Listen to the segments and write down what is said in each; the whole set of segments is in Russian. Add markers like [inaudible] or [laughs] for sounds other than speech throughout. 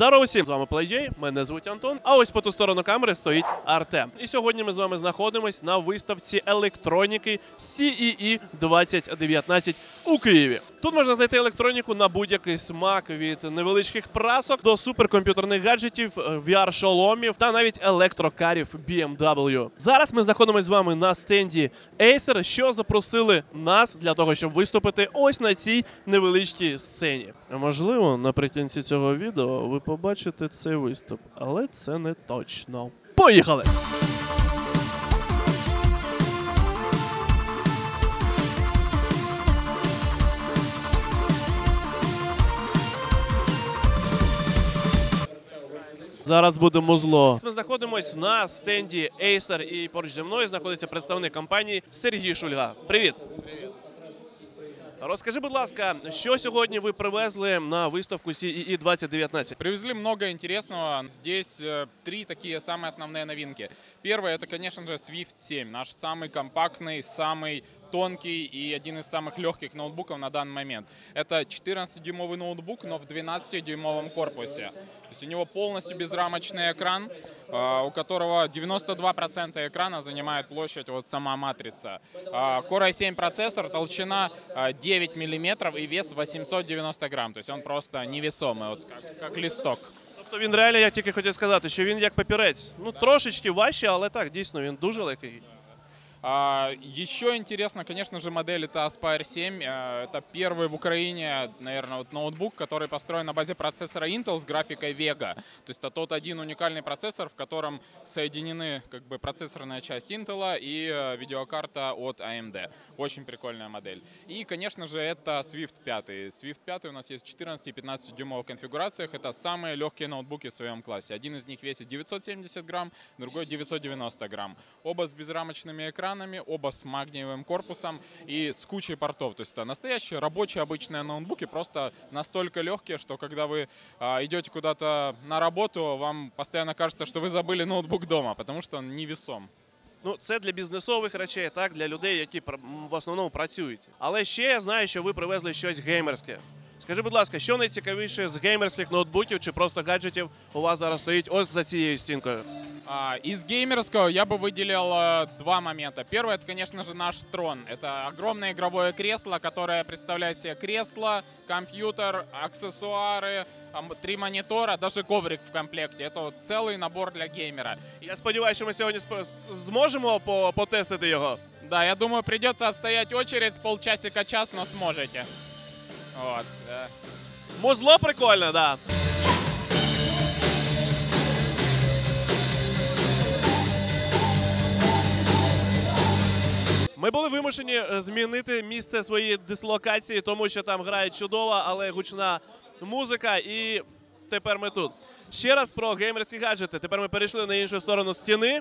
Здорово всім! З вами PlayJ, мене звуть Антон. А ось по ту сторону камери стоїть Артем. І сьогодні ми з вами знаходимось на виставці електроніки CEE 2019 у Києві. Тут можна знайти електроніку на будь-який смак від невеличких прасок до суперкомп'ютерних гаджетів, VR-шоломів та навіть електрокарів BMW. Зараз ми знаходимося з вами на стенді Acer, що запросили нас для того, щоб виступити ось на цій невеличкій сцені. Можливо, наприкінці цього відео ви побачите цей виступ, але це не точно. Поїхали! Зараз буде музло. Ми знаходимось на стенді Acer і поруч зі мною знаходиться представник компанії Сергій Шульга. Привіт. Розкажи, будь ласка, що сьогодні ви привезли на виставку CEE 2019? Привезли много интересного. Здесь э, три такие самые основные новинки. Первое это, конечно же, Swift 7, наш самый компактный, самый тонкий и один из самых легких ноутбуков на данный момент. Это 14-дюймовый ноутбук, но в 12-дюймовом корпусе. То есть у него полностью безрамочный экран, э, у которого 92% экрана занимает площадь вот сама матрица. Э, Core i7 процессор, толщина э, 9 мм и вес 890 грамм. То есть он просто невесомый, вот как, как листок. Тобто він реально, я тільки хотів сказати, що він як папірець. Ну трошечки важче, але так, дійсно, він дуже легкий. А, Еще интересно, конечно же, модель это Aspire 7. Э, Это первый в Украине, наверное, вот ноутбук, который построен на базе процессора Intel с графикой Vega. То есть это тот один уникальный процессор, в котором соединены как бы процессорная часть Intel и э, видеокарта от AMD. Очень прикольная модель. И, конечно же, это Swift 5. Swift 5 у нас есть в 14 и 15 дюймовых конфигурациях. Это самые легкие ноутбуки в своем классе. Один из них весит 970 грамм, другой 990 грамм. Оба с безрамочными экранами, оба с магниевым корпусом и с кучей портов. То есть это настоящие рабочие обычные ноутбуки, просто настолько легкие, что когда вы а, идете куда-то на работу, вам постоянно кажется, что вы забыли ноутбук дома, потому что он невесом. Ну, це для бізнесових речей, так, для людей, які в основному працюють. Але ще я знаю, що ви привезли щось геймерське. Скажи, будь ласка, що найцікавіше з геймерських ноутбуків чи просто гаджетів у вас зараз стоїть ось за цією стінкою? А, Из геймерского я бы выделил э, два момента. Первый это, конечно же, наш трон. Это огромное игровое кресло, которое представляет себе кресло, компьютер, аксессуары, ам, три монитора, даже коврик в комплекте. Это вот целый набор для геймера. Я сподіваюся, що ми сьогодні сп- з- зможемо по- потестити його. Да, я думаю, придется отстоять очередь с полчасика час, но сможете. Вот. э. Музло прикольне, да. Ми були вимушені е, змінити місце своєї дислокації, тому що там грає чудова, але гучна музика, і тепер ми тут. Ще раз про геймерські гаджети. Тепер ми перейшли на іншу сторону стіни.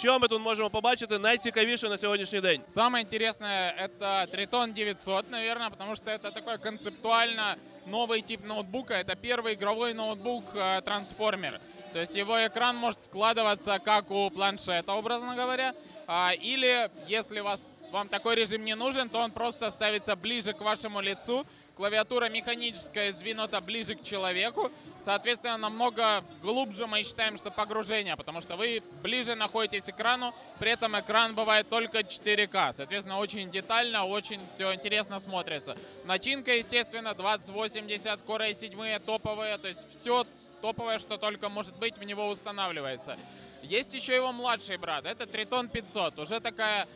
Що ми тут можемо побачити? Найцікавіше на сьогоднішній день. Самое интересное это Triton 900, наверное, потому что это такой концептуально новый тип ноутбука. Это первый игровой ноутбук э, трансформер. То есть его экран может складываться как у планшета, образно говоря. А, Или если вас, вам такой режим не нужен, то он просто ставится ближе к вашему лицу. Клавиатура механическая сдвинута ближе к человеку. Соответственно, намного глубже мы считаем, что погружение, потому что вы ближе находитесь к экрану, при этом экран бывает только 4К. Соответственно, очень детально, очень все интересно смотрится. Начинка, естественно, 2080, Core i7 топовые, то есть все топовое, что только может быть, в него устанавливается. Есть еще его младший брат, это Triton 500, уже такая,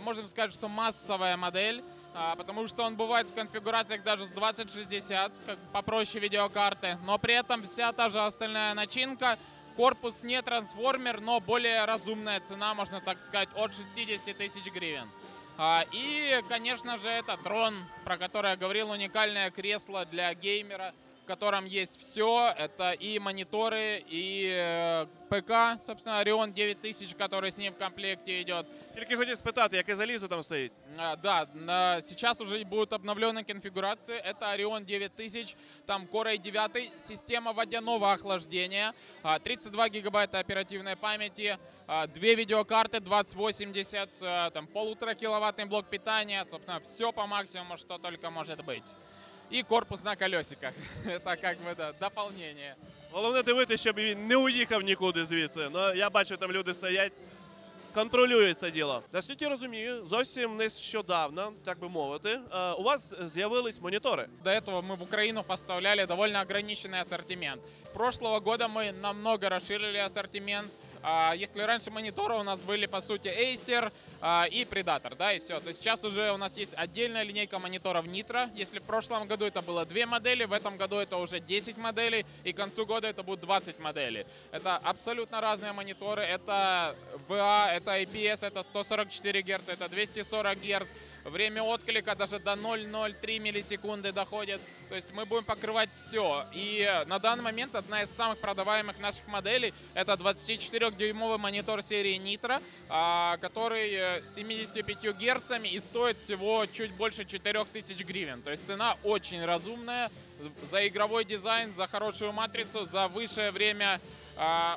можно сказать, что массовая модель, а, потому что он бывает в конфигурациях даже с 2060, как попроще видеокарты, но при этом вся та же остальная начинка, корпус не трансформер, но более разумная цена, можно так сказать, от 60 тысяч гривен. А, И, конечно же, это трон, про который я говорил, уникальное кресло для геймера, котором есть все. Это и мониторы, и э, ПК, собственно, Orion 9000, который с ним в комплекте идет. Тільки хотів спитати, яке залізо там стоїть. А, Да, на- сейчас уже будут обновленные конфигурации. Это Orion 9000, там Core i9, система водяного охлаждения, а, 32 гигабайта оперативной памяти, а, две видеокарты 2080, а, там полутора киловаттный блок питания, собственно, все по максимуму, что только может быть. и корпус на колесиках. Это как бы да, дополнение. Головне дивитися, щоб він не уїхав нікуди звідси. Ну, я бачу, там люди стоять, контролюють це діло. Наскільки я розумію, зовсім нещодавно, так би мовити, е, у вас з'явились монітори. До этого мы в Украину поставляли довольно ограниченный ассортимент. С прошлого года мы намного расширили ассортимент. А, Если раньше мониторы у нас были, по сути, Acer а, и Predator, да, и все. То сейчас уже у нас есть отдельная линейка мониторов Nitro. Если в прошлом году это было две модели, в этом году это уже 10 моделей, и к концу года это будет 20 моделей. Это абсолютно разные мониторы. Это VA, это IPS, это 144 Гц, это 240 Гц. Время отклика даже до 0,03 миллисекунды доходит. То есть мы будем покрывать все. И на данный момент одна из самых продаваемых наших моделей это 24-дюймовый монитор серии Nitro, а, который э, с 75 герцами и стоит всего чуть больше 4000 гривен. То есть цена очень разумная за игровой дизайн, за хорошую матрицу, за высшее время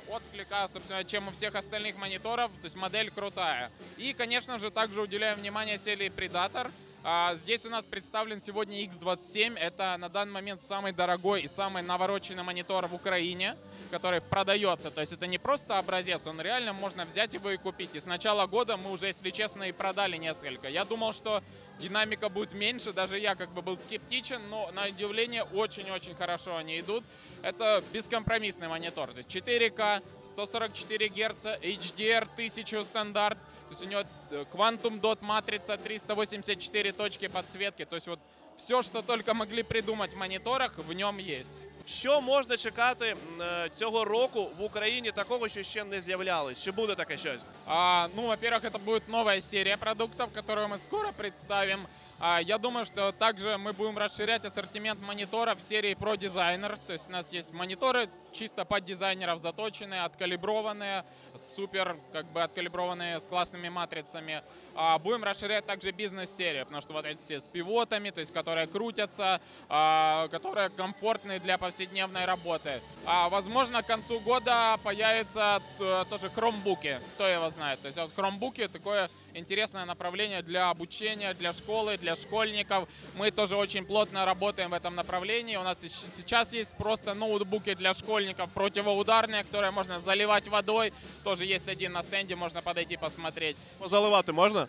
отклика, собственно, чем у всех остальных мониторов. То есть модель крутая. И, конечно же, также уделяем внимание серии Predator. А, Здесь у нас представлен сегодня X27. Это на данный момент самый дорогой и самый навороченный монитор в Украине, который продается. То есть это не просто образец, он реально можно взять его и купить. И с начала года мы уже, если честно, и продали несколько. Я думал, что динамика будет меньше, даже я как бы был скептичен, но на удивление очень-очень хорошо они идут. Это бескомпромиссный монитор, то есть 4К, 144 Гц, HDR 1000 стандарт, то есть у него э, Quantum Dot матрица, 384 точки подсветки, то есть вот все, что только могли придумать в мониторах, в нем есть. Що можна чекати цього року в Україні такого, що ще не з'являлось? Чи буде таке щось? А, ну, во-первых, это будет новая серия продуктов, которую мы скоро представим. А, я думаю, что также мы будем расширять ассортимент мониторов серии Pro Designer. То есть у нас есть мониторы чисто под дизайнеров заточенные, откалиброванные, супер как бы откалиброванные с классными матрицами. А, будем расширять также бизнес-серию, потому что вот эти все с пивотами, то есть которые крутятся, а, которые комфортные для повседневной работы. А, возможно, к концу года появятся т- тоже хромбуки, кто его знает. То есть вот хромбуки такое интересное направление для обучения, для школы, для школьников. Мы тоже очень плотно работаем в этом направлении. У нас сейчас есть просто ноутбуки для школьников противоударные, которые можно заливать водой. Тоже есть один на стенде, можно подойти посмотреть. Позаливати можна?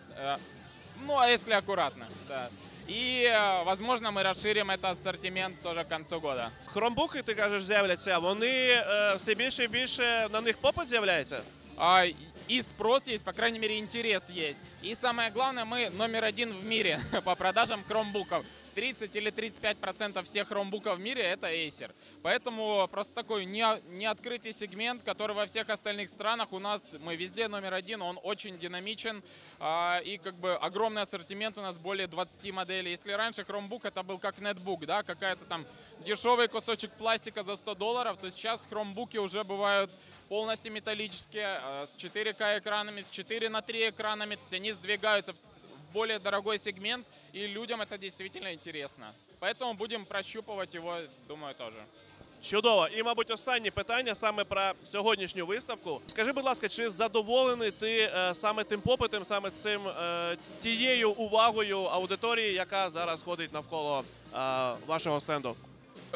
Э, Ну, а если аккуратно, да. И, э, возможно, мы расширим этот ассортимент тоже к концу года. Хромбуки, ти кажеш, з'являться. Вони е, все більше і більше на них попит з'являється. А, и спрос есть, по крайней мере, интерес есть. И самое главное, мы номер один в мире [laughs] по продажам хромбуков. 30 или 35 процентов всех хромбуков в мире это Acer. Поэтому просто такой не, неоткрытый сегмент, который во всех остальных странах у нас, мы везде номер один, он очень динамичен. а, и как бы огромный ассортимент у нас более 20 моделей. Если раньше хромбук это был как нетбук, да, какая-то там дешевый кусочек пластика за 100 долларов, то сейчас хромбуки уже бывают полностью металлические, э, с 4К экранами, с 4 на 3 экранами. То есть они сдвигаются более дорогой сегмент, и людям это действительно интересно. Поэтому будем прощупывать его, думаю, тоже. Чудово. І, мабуть, останнє питання саме про сьогоднішню виставку. Скажи, будь ласка, чи задоволений ти е, саме тим попитом, саме цим е, тією увагою аудиторії, яка зараз ходить навколо е, вашого стенду?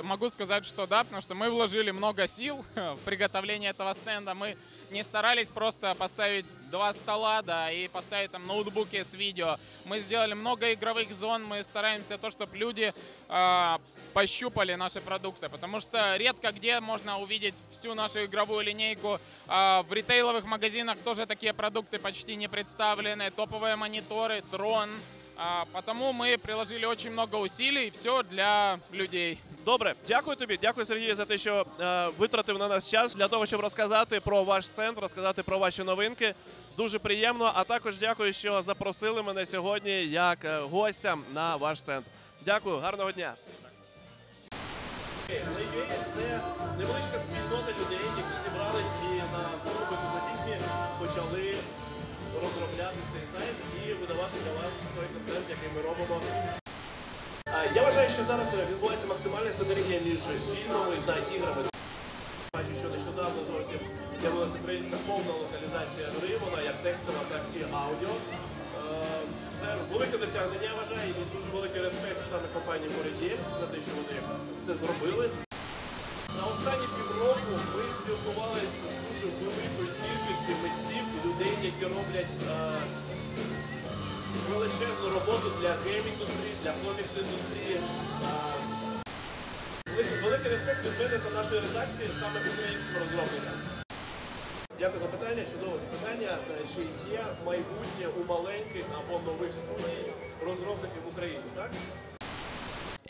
Могу сказать, что да, потому что мы вложили много сил [laughs] в приготовление этого стенда. Мы не старались просто поставить два стола, да, и поставить там ноутбуки с видео. Мы сделали много игровых зон, мы стараемся то, чтобы люди а, пощупали наши продукты, потому что редко где можно увидеть всю нашу игровую линейку. А, в ритейловых магазинах тоже такие продукты почти не представлены. Топовые мониторы, трон. А, потому мы приложили очень много усилий, все для людей. Добре, дякую тобі. Дякую, Сергію, за те, що е, витратив на нас час для того, щоб розказати про ваш стенд, розказати про ваші новинки. Дуже приємно. А також дякую, що запросили мене сьогодні як е, гостя на ваш стенд. Дякую, гарного дня. Це невеличка спільнота людей, які зібрались і на форумі почали розробляти цей сайт і для вас той контент, який ми робимо. Я вважаю, що зараз відбувається максимальна синергія між фільмами та іграми. Бачу, що нещодавно зовсім з'явилася українська повна локалізація гри, вона як текстова, так і аудіо. Це велике досягнення, я вважаю, і дуже великий респект саме компанії Моридєв за те, що вони це зробили. За останні півроку ми спілкувалися з дуже великою кількістю митців, людей, які роблять е, величезну роботу для гейм-індустрії, для комікс-індустрії. Великий- респект від мене та нашої редакції саме українським розробникам. Дякую за питання, чудове запитання. Е, Чи є майбутнє у маленьких або нових студій розробників в Україні, так?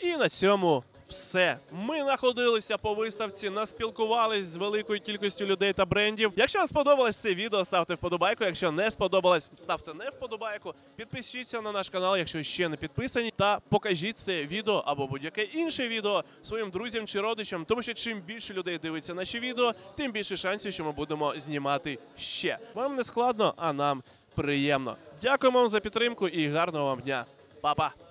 І на цьому все. Ми знаходилися по виставці, наспілкувались з великою кількістю людей та брендів. Якщо вам сподобалось це відео, ставте вподобайку. Якщо не сподобалось, ставте не вподобайку. Підпишіться на наш канал, якщо ще не підписані, та покажіть це відео або будь-яке інше відео своїм друзям чи родичам. Тому що чим більше людей дивиться наші відео, тим більше шансів, що ми будемо знімати ще. Вам не складно, а нам приємно. Дякуємо вам за підтримку і гарного вам дня. Па-па!